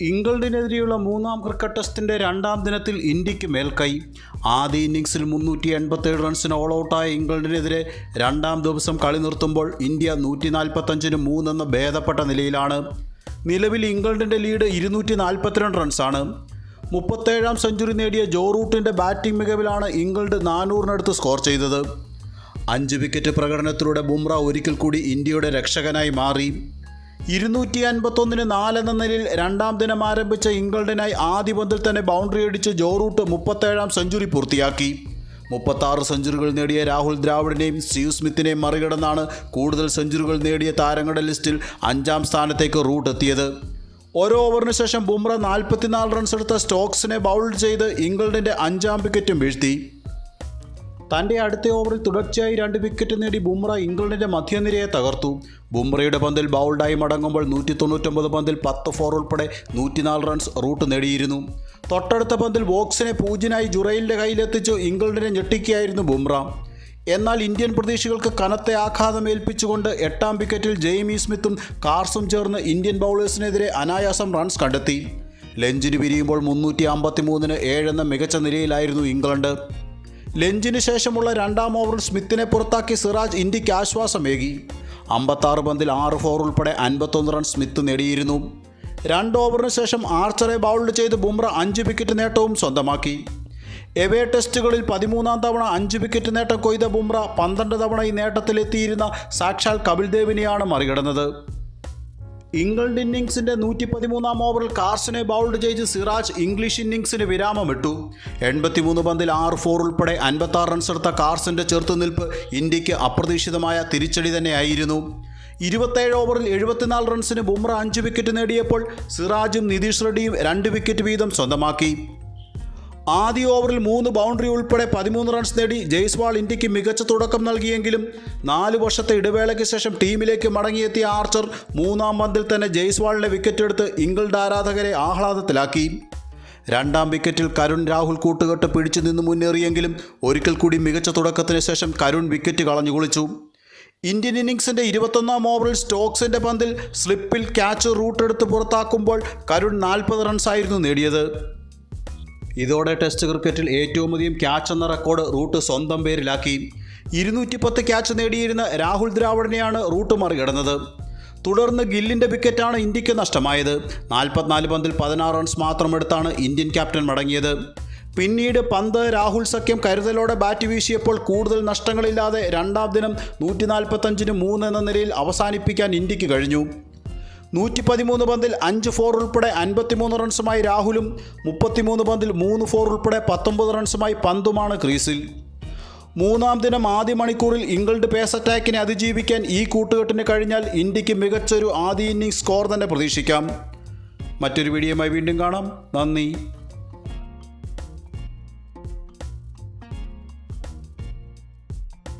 ഇംഗ്ലണ്ടിനെതിരെയുള്ള മൂന്നാം ക്രിക്കറ്റ് ടെസ്റ്റിന്റെ രണ്ടാം ദിനത്തിൽ ഇന്ത്യയ്ക്ക് മേൽക്കൈ. ആദ്യ ഇന്നിങ്സിൽ മുന്നൂറ്റി എൺപത്തേഴ് റൺസിന് ഓൾ ഔട്ടായ ഇംഗ്ലണ്ടിനെതിരെ രണ്ടാം ദിവസം കളി നിർത്തുമ്പോൾ ഇന്ത്യ നൂറ്റി നാൽപ്പത്തഞ്ചിന് മൂന്നെന്ന ഭേദപ്പെട്ട നിലയിലാണ്. നിലവിൽ ഇംഗ്ലണ്ടിന്റെ ലീഡ് ഇരുന്നൂറ്റി നാൽപ്പത്തിരണ്ട് റൺസാണ്. മുപ്പത്തേഴാം സെഞ്ചുറി നേടിയ ജോ റൂട്ടിന്റെ ബാറ്റിംഗ് മികവിലാണ് ഇംഗ്ലണ്ട് നാനൂറിനടുത്ത് സ്കോർ ചെയ്തത്. അഞ്ച് വിക്കറ്റ് പ്രകടനത്തിലൂടെ ബുംറ ഒരിക്കൽ കൂടി ഇന്ത്യയുടെ രക്ഷകനായി മാറി. ഇരുന്നൂറ്റി അൻപത്തൊന്നിന് നാലെന്ന നിലയിൽ രണ്ടാം ദിനം ആരംഭിച്ച ഇംഗ്ലണ്ടിനായി ആദ്യ പന്തിൽ തന്നെ ബൗണ്ടറി അടിച്ച് ജോറൂട്ട് മുപ്പത്തേഴാം സെഞ്ചുറി പൂർത്തിയാക്കി. മുപ്പത്താറ് സെഞ്ചുറികൾ നേടിയ രാഹുൽ ദ്രാവിഡിനെയും സ്റ്റീവ് സ്മിത്തിനെയും മറികടന്നാണ് കൂടുതൽ സെഞ്ചുറികൾ നേടിയ താരങ്ങളുടെ ലിസ്റ്റിൽ അഞ്ചാം സ്ഥാനത്തേക്ക് റൂട്ട് എത്തിയത്. ഓരോ ഓവറിന് ശേഷം ബുംറ നാൽപ്പത്തിനാല് റൺസ് എടുത്ത സ്റ്റോക്സിനെ ബൗൾഡ് ചെയ്ത് ഇംഗ്ലണ്ടിന്റെ അഞ്ചാം വിക്കറ്റും വീഴ്ത്തി. തന്റെ അടുത്ത ഓവറിൽ തുടർച്ചയായി രണ്ട് വിക്കറ്റ് നേടി ബുംറ ഇംഗ്ലണ്ടിന്റെ മധ്യനിരയെ തകർത്തു. ബുംറയുടെ പന്തിൽ ബൗൾഡായി മടങ്ങുമ്പോൾ നൂറ്റി തൊണ്ണൂറ്റൊമ്പത് പന്തിൽ പത്ത് ഫോർ ഉൾപ്പെടെ നൂറ്റിനാല് റൺസ് റൂട്ട് നേടിയിരുന്നു. തൊട്ടടുത്ത പന്തിൽ ബോക്സിനെ പൂജ്യനായി ജുറൈലിന്റെ കയ്യിലെത്തിച്ചു ഇംഗ്ലണ്ടിനെ ഞെട്ടിക്കുകയായിരുന്നു ബുംറ. എന്നാൽ ഇന്ത്യൻ പ്രതീക്ഷകൾക്ക് കനത്ത ആഘാതം ഏൽപ്പിച്ചുകൊണ്ട് എട്ടാം വിക്കറ്റിൽ ജെയ്മി സ്മിത്തും കാർസും ചേർന്ന് ഇന്ത്യൻ ബൗളേഴ്സിനെതിരെ അനായാസം റൺസ് കണ്ടെത്തി. ലഞ്ചിന് പിരിയുമ്പോൾ മുന്നൂറ്റി അമ്പത്തി മൂന്നിന് ഏഴെന്ന മികച്ച നിലയിലായിരുന്നു ഇംഗ്ലണ്ട്. ലഞ്ചിന് ശേഷമുള്ള രണ്ടാം ഓവറിൽ സ്മിത്തിനെ പുറത്താക്കി സിറാജ് ഇന്ത്യയ്ക്ക് ആശ്വാസമേകി. അമ്പത്താറ് പന്തിൽ ആറ് ഫോർ ഉൾപ്പെടെ അൻപത്തൊന്ന് റൺ സ്മിത്ത് നേടിയിരുന്നു. രണ്ട് ഓവറിന് ശേഷം ആർച്ചറെ ബൗൾഡ് ചെയ്ത് ബുംറ അഞ്ച് വിക്കറ്റ് നേട്ടവും സ്വന്തമാക്കി. എവേ ടെസ്റ്റുകളിൽ പതിമൂന്നാം തവണ അഞ്ച് വിക്കറ്റ് നേട്ടം കൊയ്ത ബുംറ പന്ത്രണ്ട് തവണ ഈ നേട്ടത്തിലെത്തിയിരുന്ന സാക്ഷാൽ കപിൽ ദേവിനെയാണ് മറികടന്നത്. ഇംഗ്ലണ്ട് ഇന്നിംഗ്സിന്റെ നൂറ്റി പതിമൂന്നാം ഓവറിൽ കാർസിനെ ബൗൾഡ് ചെയ്ത് സിറാജ് ഇംഗ്ലീഷ് ഇന്നിംഗ്സിന് വിരാമമിട്ടു. എൺപത്തിമൂന്ന് പന്തിൽ ആറ് ഫോർ ഉൾപ്പെടെ അൻപത്താറ് റൺസ് എടുത്ത കാർസിന്റെ ചെറുത്തുനിൽപ്പ് ഇന്ത്യയ്ക്ക് അപ്രതീക്ഷിതമായ തിരിച്ചടി തന്നെയായിരുന്നു. ഇരുപത്തേഴ് ഓവറിൽ എഴുപത്തിനാല് റൺസിന് ബുംറ അഞ്ച് വിക്കറ്റ് നേടിയപ്പോൾ സിറാജും നിതീഷ് റെഡ്ഡിയും രണ്ട് വിക്കറ്റ് വീതം സ്വന്തമാക്കി. ആദ്യ ഓവറിൽ മൂന്ന് ബൗണ്ടറി ഉൾപ്പെടെ പതിമൂന്ന് റൺസ് നേടി ജയ്സ്വാൾ ഇന്ത്യയ്ക്ക് മികച്ച തുടക്കം നൽകിയെങ്കിലും നാല് വർഷത്തെ ഇടവേളയ്ക്ക് ശേഷം ടീമിലേക്ക് മടങ്ങിയെത്തിയ ആർച്ചർ മൂന്നാം പന്തിൽ തന്നെ ജയ്സ്വാളിനെ വിക്കറ്റെടുത്ത് ഇംഗ്ലണ്ട് ആരാധകരെ ആഹ്ലാദത്തിലാക്കി. രണ്ടാം വിക്കറ്റിൽ കരുൺ രാഹുൽ കൂട്ടുകെട്ട് പിടിച്ചു നിന്ന് മുന്നേറിയെങ്കിലും ഒരിക്കൽ കൂടി മികച്ച തുടക്കത്തിന് ശേഷം കരുൺ വിക്കറ്റ് കളഞ്ഞു കുളിച്ചു. ഇന്ത്യൻ ഇന്നിങ്സിന്റെ ഇരുപത്തൊന്നാം ഓവറിൽ സ്റ്റോക്സിന്റെ പന്തിൽ സ്ലിപ്പിൽ ക്യാച്ച് റൂട്ടെടുത്ത് പുറത്താക്കുമ്പോൾ കരുൺ നാൽപ്പത് റൺസായിരുന്നു നേടിയത്. ഇതോടെ ടെസ്റ്റ് ക്രിക്കറ്റിൽ ഏറ്റവും അധികം ക്യാച്ച് എന്ന റെക്കോർഡ് റൂട്ട് സ്വന്തം പേരിലാക്കി. ഇരുന്നൂറ്റി പത്ത് ക്യാച്ച് നേടിയിരുന്ന രാഹുൽ ദ്രാവിഡിനെയാണ് റൂട്ട് മറികടന്നത്. തുടർന്ന് ഗില്ലിന്റെ വിക്കറ്റാണ് ഇന്ത്യയ്ക്ക് നഷ്ടമായത്. നാൽപ്പത്തിനാല് പന്തിൽ പതിനാറ് റൺസ് മാത്രമെടുത്താണ് ഇന്ത്യൻ ക്യാപ്റ്റൻ മടങ്ങിയത്. പിന്നീട് പന്ത് രാഹുൽ സഖ്യം കരുതലോടെ ബാറ്റ് വീശിയപ്പോൾ കൂടുതൽ നഷ്ടങ്ങളില്ലാതെ രണ്ടാം ദിനം നൂറ്റി നാൽപ്പത്തഞ്ചിന് മൂന്ന് എന്ന നിലയിൽ അവസാനിപ്പിക്കാൻ ഇന്ത്യയ്ക്ക് കഴിഞ്ഞു. നൂറ്റി പതിമൂന്ന് പന്തിൽ അഞ്ച് ഫോർ ഉൾപ്പെടെ അൻപത്തിമൂന്ന് റൺസുമായി രാഹുലും മുപ്പത്തിമൂന്ന് പന്തിൽ മൂന്ന് ഫോർ ഉൾപ്പെടെ പത്തൊമ്പത് റൺസുമായി പന്തുമാണ് ക്രീസിൽ. മൂന്നാം ദിനം ആദ്യ മണിക്കൂറിൽ ഇംഗ്ലണ്ട് പേസ് അറ്റാക്കിനെ അതിജീവിക്കാൻ ഈ കൂട്ടുകെട്ടിന് കഴിഞ്ഞാൽ ഇന്ത്യയ്ക്ക് മികച്ചൊരു ആദ്യ ഇന്നിംഗ്സ് സ്കോർ തന്നെ പ്രതീക്ഷിക്കാം. മറ്റൊരു വീഡിയോയുമായി വീണ്ടും കാണാം. നന്ദി.